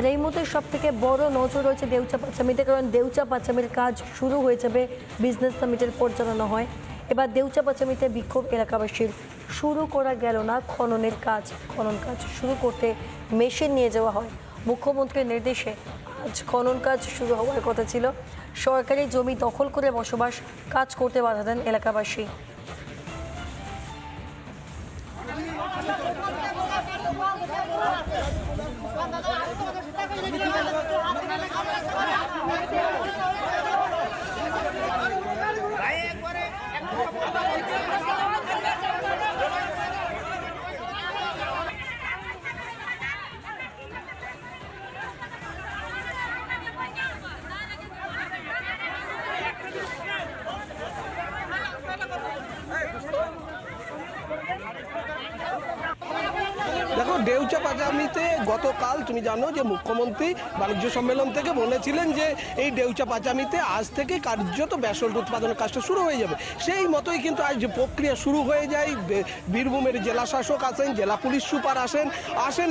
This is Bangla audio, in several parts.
আর এই মুহূর্তে সব থেকে বড় নজর রয়েছে দেউচা পাচামিতে, কারণ দেউচা পাচামির কাজ শুরু হয়ে যাবে বিজনেস সামিটের পরিচালনা হয়। এবার দেউচা পাচামিতে বিক্ষোভ এলাকাবাসীর। শুরু করা গেল না খননের কাজ। খনন কাজ শুরু করতে মেশিন নিয়ে যাওয়া হয়। মুখ্যমন্ত্রীর নির্দেশে আজ খনন কাজ শুরু হওয়ার কথা ছিল। সরকারি জমি দখল করে বসবাস কাজ করতে বাধা দেন এলাকাবাসী। দেখো ডেউচা পাচামিতে গতকাল, তুমি জানো যে মুখ্যমন্ত্রী বাণিজ্য সম্মেলন থেকে বলেছিলেন যে এই ডেউচা পাচামিতে আজ থেকে কার্যত ব্যাসল্ট উৎপাদনের কাজটা শুরু হয়ে যাবে। সেই মতোই কিন্তু আজ প্রক্রিয়া শুরু হয়ে যায়। বীরভূমের জেলা শাসক আসেন, জেলা পুলিশ সুপার আসেন আসেন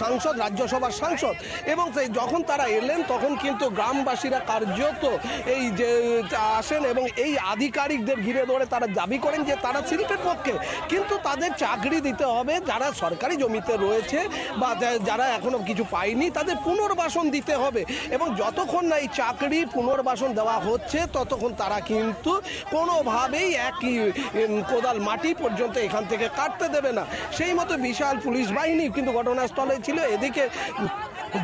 সাংসদ, রাজ্যসভার সাংসদ। এবং সেই যখন তারা এলেন, তখন কিন্তু গ্রামবাসীরা কার্যত এই যে আসেন এবং এই আধিকারিকদের ঘিরে ধরে তারা দাবি করেন যে তারা শিল্পের পক্ষে। কিন্তু তাদের চাকরি দিতে হবে, যারা সরকারি জমিতে রয়েছে বা যারা এখনও কিছু পায়নি, তাদের পুনর্বাসন দিতে হবে। এবং যতক্ষণ না এই চাকরি পুনর্বাসন দেওয়া হচ্ছে, ততক্ষণ তারা কিন্তু কোনোভাবেই একই কোদাল মাটি পর্যন্ত এখান থেকে কাটতে দেবে না। সেই মতো বিশাল পুলিশ বাহিনী কিন্তু ঘটনাস্থলে ছিল। এদিকে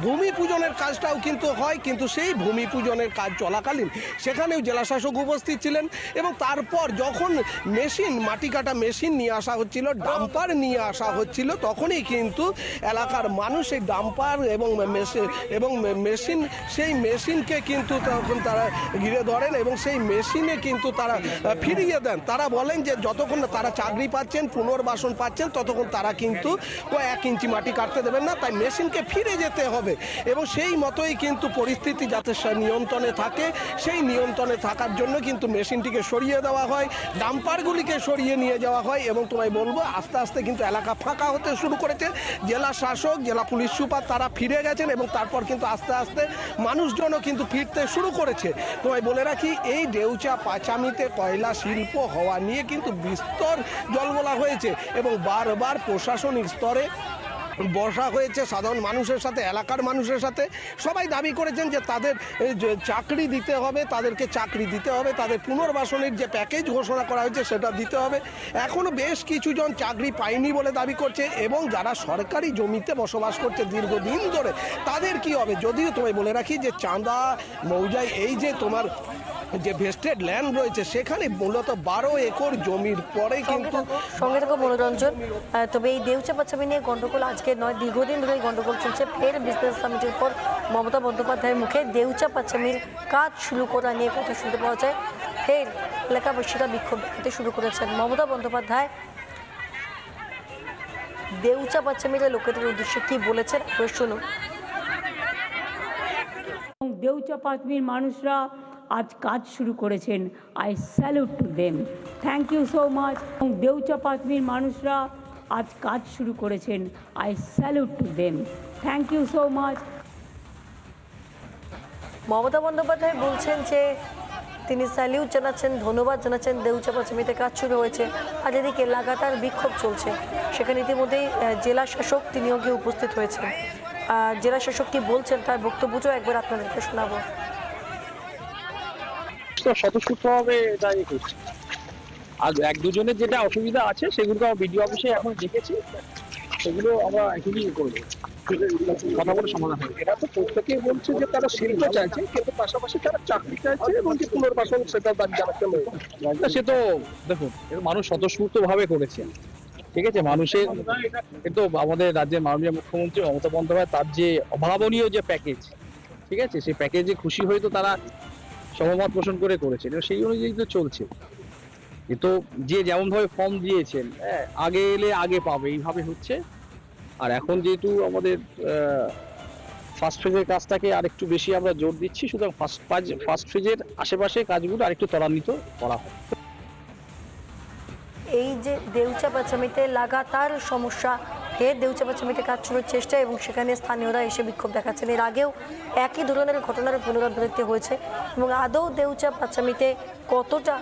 ভূমি পূজনের কাজটাও কিন্তু হয়, কিন্তু সেই ভূমি পূজনের কাজ চলাকালীন সেখানেও জেলাশাসক উপস্থিত ছিলেন এবং তারপর যখন মেশিন মাটি কাটা মেশিন নিয়ে আসা হচ্ছিল, ডাম্পার নিয়ে আসা হচ্ছিল, তখনই কিন্তু এলাকার মানুষ এই ডাম্পার এবং মেশিন এবং মেশিন, সেই মেশিনকে কিন্তু তখন তারা ঘিরে ধরেন এবং সেই মেশিনে কিন্তু তারা ফিরিয়ে দেন। তারা বলেন যে যতক্ষণ তারা চাকরি পাচ্ছেন, পুনর্বাসন পাচ্ছেন, ততক্ষণ তারা কিন্তু এক ইঞ্চি মাটি কাটতে দেবেন না, তাই মেশিনকে ফিরে যেতে হবে। এবং সেই মতোই কিন্তু পরিস্থিতি যাতে নিয়ন্ত্রণে থাকে, সেই নিয়ন্ত্রণে থাকার জন্য কিন্তু মেশিনটিকে সরিয়ে দেওয়া হয়, ডাম্পারগুলিকে সরিয়ে নিয়ে যাওয়া হয় এবং তোমায় বলব, আস্তে আস্তে কিন্তু এলাকা ফাঁকা হতে শুরু করেছে। জেলা শাসক, জেলা পুলিশ সুপার তারা ফিরে গেছেন এবং তারপর কিন্তু আস্তে আস্তে মানুষজনও কিন্তু ফিরতে শুরু করেছে। তোমায় বলে রাখি, এই ডেউচা পাচামিতে কয়লা শিল্প হওয়া নিয়ে কিন্তু বিস্তর জলবলা হয়েছে এবং বারবার প্রশাসনিক স্তরে বসা হয়েছে, সাধারণ মানুষের সাথে, এলাকার মানুষের সাথে। সবাই দাবি করেছেন যে তাদের চাকরি দিতে হবে, তাদেরকে চাকরি দিতে হবে, তাদের পুনর্বাসনের যে প্যাকেজ ঘোষণা করা হয়েছে, সেটা দিতে হবে। এখনও বেশ কিছুজন চাকরি পায়নি বলে দাবি করছে এবং যারা সরকারি জমিতে বসবাস করছে দীর্ঘদিন ধরে, তাদের কি হবে? যদিও তোমায় বলে রাখি যে চাঁদা, মৌজায় এই যে তোমার যে ভেস্টেড ল্যান্ড রয়েছে সেখানে মূলত বারো একর জমির পরে সঙ্গে কিন্তু সঙ্গে থাকো মনোরঞ্জন। তবে এই দেউচা পাচামি নিয়ে গন্ডগোল আজকে নয় দীর্ঘদিন ধরে এই গন্ডগোল চলছে। ফের বিজনেস সামিটের পর মমতা বন্দ্যোপাধ্যায়ের মুখে দেউচা পাচামির কাজ শুরু করা নিয়ে কথা শুনতে পাওয়া যায়। ফের এলাকাবাসীরা বিক্ষোভ দেখাতে শুরু করেছেন। মমতা বন্দ্যোপাধ্যায় দেউচা পাচামিরা লোকেদের উদ্দেশ্যে কি বলেছেন? শুনুন। দেউচা পাঁচমির মানুষরা আজ কাজ শুরু করেছেন। I salute to them thank you so much এবং দেউচা পাঁচমির মানুষরা আজ কাজ শুরু করেছেন। I salute to them thank you so much Mamata Bandyopadhyay বলছেন যে, তিনি স্যালিউট জানাচ্ছেন, ধন্যবাদ জানাচ্ছেন দেউচা পাচামিতে কাজ শুরু হয়েছে। আর এদিকে লাগাতার বিক্ষোভ চলছে। সেখানে ইতিমধ্যেই জেলা শাসক তিনিও গিয়ে উপস্থিত হয়েছেন। জেলা শাসক কি বলছেন তার বক্তব্যটাও একবার আপনাদেরকে শোনাবো। তো এটা ইয়ে করছে আর এক দুজনের যেটা অসুবিধা আছে সেগুলো বিডিও অফিসে এখন দেখেছি। সেগুলো আমরা এখনই ইয়ে করব। কথা বলে সমাধান হবে। এরা তো বলছে যে তারা শিল্প চাইছে কিন্তু পাশাপাশি তারা চাকরি চাইছে এবং যে পুনর্বাসন সেটা জানাচ্ছে না, সে তো দেখুন মানুষ স্বতঃস্ফূর্ত ভাবে করেছে। ঠিক আছে মানুষের কিন্তু আমাদের রাজ্যের মাননীয় মুখ্যমন্ত্রী মমতা বন্দ্যোপাধ্যায় তার যে অভাবনীয় যে প্যাকেজ ঠিক আছে সেই প্যাকেজে খুশি হয়ে তো তারা সহমত পোষণ করে করেছেন সেই অনুযায়ী তো চলছে। তো যে যেমন ভাবে ফর্ম দিয়েছেন হ্যাঁ, আগে এলে আগে পাবে এইভাবে হচ্ছে। আর এখন যেহেতু আমাদের ফার্স্ট ফেজের কাজটাকে আরেকটু বেশি আমরা জোর দিচ্ছি সুতরাং ফার্স্ট ফার্স্ট ফেজের আশেপাশে কাজগুলো আরেকটু ত্বরান্বিত করা হয় এই যে দেউচা পাচামিতে লাগাতার সমস্যা ফের দেউচা পাচামিতে কাজ শুরুর চেষ্টা এবং সেখানে স্থানীয়রা এসে বিক্ষোভ দেখাচ্ছেন। এর আগেও একই ধরনের ঘটনার পুনরাবৃত্তি হয়েছে এবং আদৌ দেউচা পাচামিতে কতটা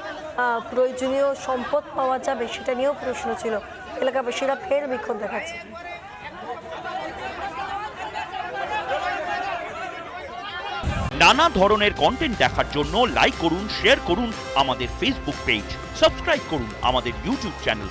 প্রয়োজনীয় সম্পদ পাওয়া যাবে সেটা নিয়েও প্রশ্ন ছিল। এলাকাবাসীরা ফের বিক্ষোভ দেখাচ্ছে। নানা ধরনের কন্টেন্ট দেখার জন্য লাইক করুন শেয়ার করুন আমাদের ফেসবুক পেজ সাবস্ক্রাইব করুন আমাদের ইউটিউব চ্যানেল